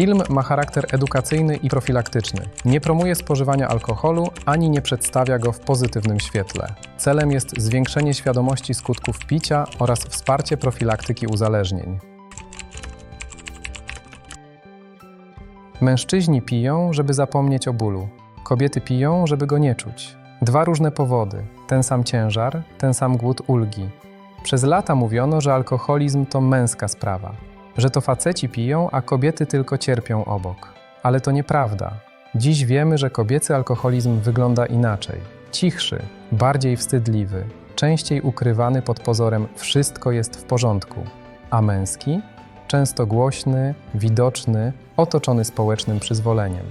Film ma charakter edukacyjny i profilaktyczny. Nie promuje spożywania alkoholu ani nie przedstawia go w pozytywnym świetle. Celem jest zwiększenie świadomości skutków picia oraz wsparcie profilaktyki uzależnień. Mężczyźni piją, żeby zapomnieć o bólu. Kobiety piją, żeby go nie czuć. Dwa różne powody, ten sam ciężar, ten sam głód ulgi. Przez lata mówiono, że alkoholizm to męska sprawa, że to faceci piją, a kobiety tylko cierpią obok. Ale to nieprawda. Dziś wiemy, że kobiecy alkoholizm wygląda inaczej. Cichszy, bardziej wstydliwy, częściej ukrywany pod pozorem wszystko jest w porządku. A męski? Często głośny, widoczny, otoczony społecznym przyzwoleniem.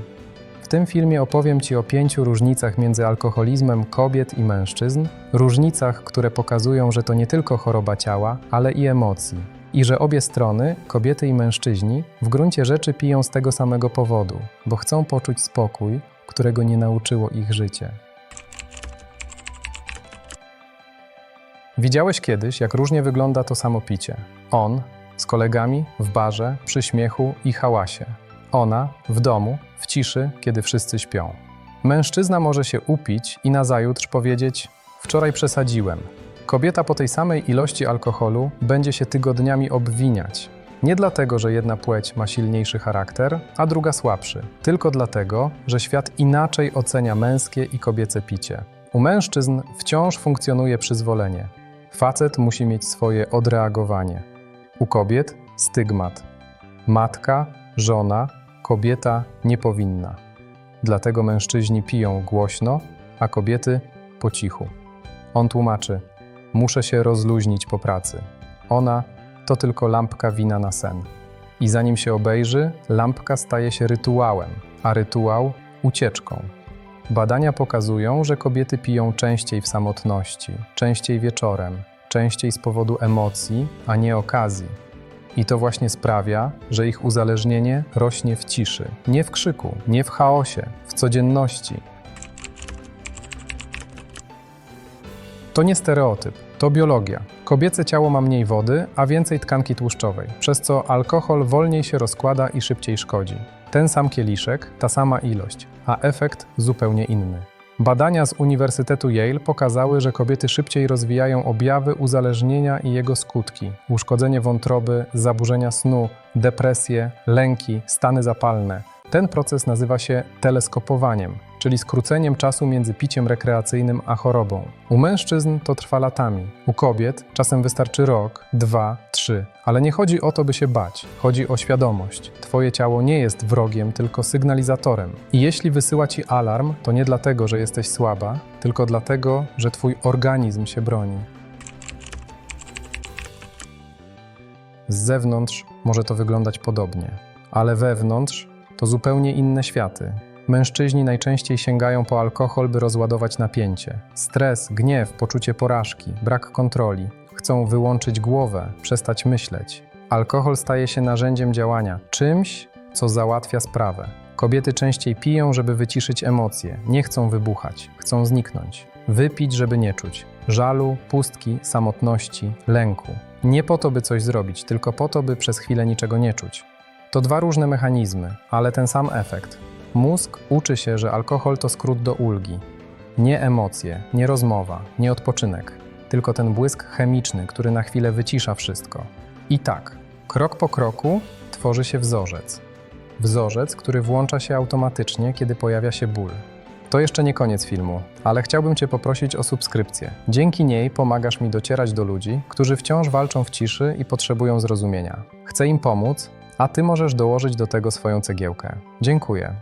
W tym filmie opowiem Ci o pięciu różnicach między alkoholizmem kobiet i mężczyzn, różnicach, które pokazują, że to nie tylko choroba ciała, ale i emocji. I że obie strony, kobiety i mężczyźni, w gruncie rzeczy piją z tego samego powodu, bo chcą poczuć spokój, którego nie nauczyło ich życie. Widziałeś kiedyś, jak różnie wygląda to samo picie. On z kolegami, w barze, przy śmiechu i hałasie. Ona w domu, w ciszy, kiedy wszyscy śpią. Mężczyzna może się upić i nazajutrz powiedzieć: Wczoraj przesadziłem. Kobieta po tej samej ilości alkoholu będzie się tygodniami obwiniać. Nie dlatego, że jedna płeć ma silniejszy charakter, a druga słabszy, tylko dlatego, że świat inaczej ocenia męskie i kobiece picie. U mężczyzn wciąż funkcjonuje przyzwolenie. Facet musi mieć swoje odreagowanie. U kobiet stygmat. Matka, żona, kobieta nie powinna. Dlatego mężczyźni piją głośno, a kobiety po cichu. On tłumaczy: Muszę się rozluźnić po pracy. Ona to tylko lampka wina na sen. I zanim się obejrzy, lampka staje się rytuałem, a rytuał ucieczką. Badania pokazują, że kobiety piją częściej w samotności, częściej wieczorem, częściej z powodu emocji, a nie okazji. I to właśnie sprawia, że ich uzależnienie rośnie w ciszy, nie w krzyku, nie w chaosie, w codzienności. To nie stereotyp, to biologia. Kobiece ciało ma mniej wody, a więcej tkanki tłuszczowej, przez co alkohol wolniej się rozkłada i szybciej szkodzi. Ten sam kieliszek, ta sama ilość, a efekt zupełnie inny. Badania z Uniwersytetu Yale pokazały, że kobiety szybciej rozwijają objawy uzależnienia i jego skutki: uszkodzenie wątroby, zaburzenia snu, depresje, lęki, stany zapalne. Ten proces nazywa się teleskopowaniem, czyli skróceniem czasu między piciem rekreacyjnym a chorobą. U mężczyzn to trwa latami, u kobiet czasem wystarczy rok, dwa, trzy. Ale nie chodzi o to, by się bać. Chodzi o świadomość. Twoje ciało nie jest wrogiem, tylko sygnalizatorem. I jeśli wysyła ci alarm, to nie dlatego, że jesteś słaba, tylko dlatego, że twój organizm się broni. Z zewnątrz może to wyglądać podobnie, ale wewnątrz to zupełnie inne światy. Mężczyźni najczęściej sięgają po alkohol, by rozładować napięcie. Stres, gniew, poczucie porażki, brak kontroli. Chcą wyłączyć głowę, przestać myśleć. Alkohol staje się narzędziem działania, czymś, co załatwia sprawę. Kobiety częściej piją, żeby wyciszyć emocje, nie chcą wybuchać, chcą zniknąć. Wypić, żeby nie czuć żalu, pustki, samotności, lęku. Nie po to, by coś zrobić, tylko po to, by przez chwilę niczego nie czuć. To dwa różne mechanizmy, ale ten sam efekt. Mózg uczy się, że alkohol to skrót do ulgi. Nie emocje, nie rozmowa, nie odpoczynek, tylko ten błysk chemiczny, który na chwilę wycisza wszystko. I tak, krok po kroku tworzy się wzorzec. Wzorzec, który włącza się automatycznie, kiedy pojawia się ból. To jeszcze nie koniec filmu, ale chciałbym Cię poprosić o subskrypcję. Dzięki niej pomagasz mi docierać do ludzi, którzy wciąż walczą w ciszy i potrzebują zrozumienia. Chcę im pomóc, a Ty możesz dołożyć do tego swoją cegiełkę. Dziękuję.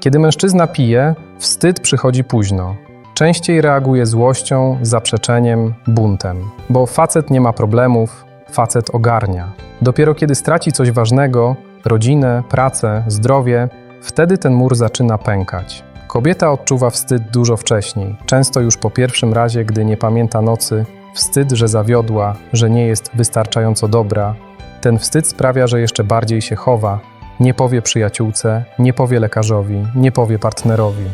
Kiedy mężczyzna pije, wstyd przychodzi późno. Częściej reaguje złością, zaprzeczeniem, buntem, bo facet nie ma problemów, facet ogarnia. Dopiero kiedy straci coś ważnego rodzinę, pracę, zdrowie wtedy ten mur zaczyna pękać. Kobieta odczuwa wstyd dużo wcześniej, często już po pierwszym razie, gdy nie pamięta nocy, wstyd, że zawiodła, że nie jest wystarczająco dobra. Ten wstyd sprawia, że jeszcze bardziej się chowa, nie powie przyjaciółce, nie powie lekarzowi, nie powie partnerowi.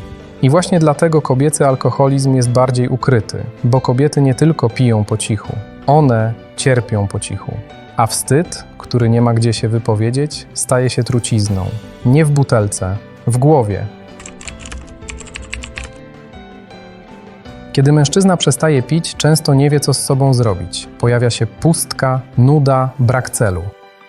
I właśnie dlatego kobiecy alkoholizm jest bardziej ukryty, bo kobiety nie tylko piją po cichu, one cierpią po cichu. A wstyd, który nie ma gdzie się wypowiedzieć, staje się trucizną. Nie w butelce, w głowie. Kiedy mężczyzna przestaje pić, często nie wie, co z sobą zrobić. Pojawia się pustka, nuda, brak celu.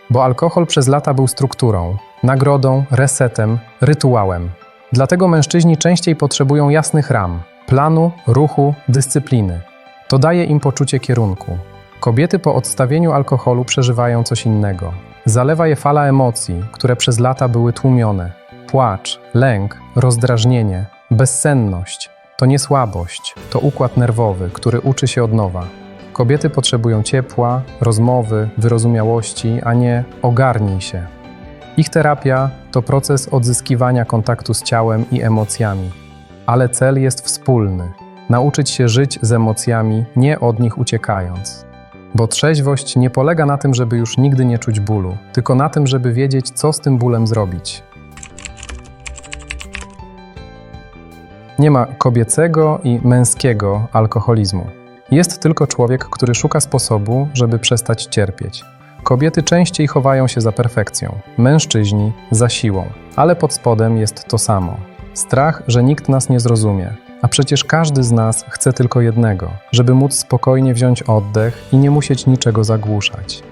Bo alkohol przez lata był strukturą, nagrodą, resetem, rytuałem. Dlatego mężczyźni częściej potrzebują jasnych ram, planu, ruchu, dyscypliny. To daje im poczucie kierunku. Kobiety po odstawieniu alkoholu przeżywają coś innego. Zalewa je fala emocji, które przez lata były tłumione. Płacz, lęk, rozdrażnienie, bezsenność. To nie słabość, to układ nerwowy, który uczy się od nowa. Kobiety potrzebują ciepła, rozmowy, wyrozumiałości, a nie ogarnij się. Ich terapia to proces odzyskiwania kontaktu z ciałem i emocjami, ale cel jest wspólny nauczyć się żyć z emocjami, nie od nich uciekając. Bo trzeźwość nie polega na tym, żeby już nigdy nie czuć bólu, tylko na tym, żeby wiedzieć, co z tym bólem zrobić. Nie ma kobiecego i męskiego alkoholizmu. Jest tylko człowiek, który szuka sposobu, żeby przestać cierpieć. Kobiety częściej chowają się za perfekcją, mężczyźni za siłą, ale pod spodem jest to samo. Strach, że nikt nas nie zrozumie. A przecież każdy z nas chce tylko jednego, żeby móc spokojnie wziąć oddech i nie musieć niczego zagłuszać.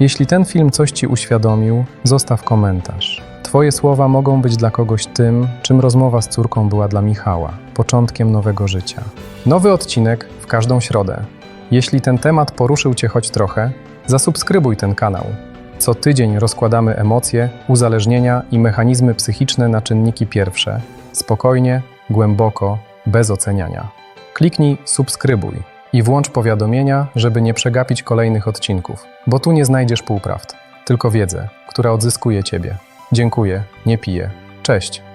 Jeśli ten film coś Ci uświadomił, zostaw komentarz. Twoje słowa mogą być dla kogoś tym, czym rozmowa z córką była dla Michała, początkiem nowego życia. Nowy odcinek w każdą środę. Jeśli ten temat poruszył Cię choć trochę, zasubskrybuj ten kanał. Co tydzień rozkładamy emocje, uzależnienia i mechanizmy psychiczne na czynniki pierwsze. Spokojnie, głęboko, bez oceniania. Kliknij subskrybuj i włącz powiadomienia, żeby nie przegapić kolejnych odcinków, bo tu nie znajdziesz półprawd, tylko wiedzę, która odzyskuje Ciebie. Dziękuję, nie piję. Cześć.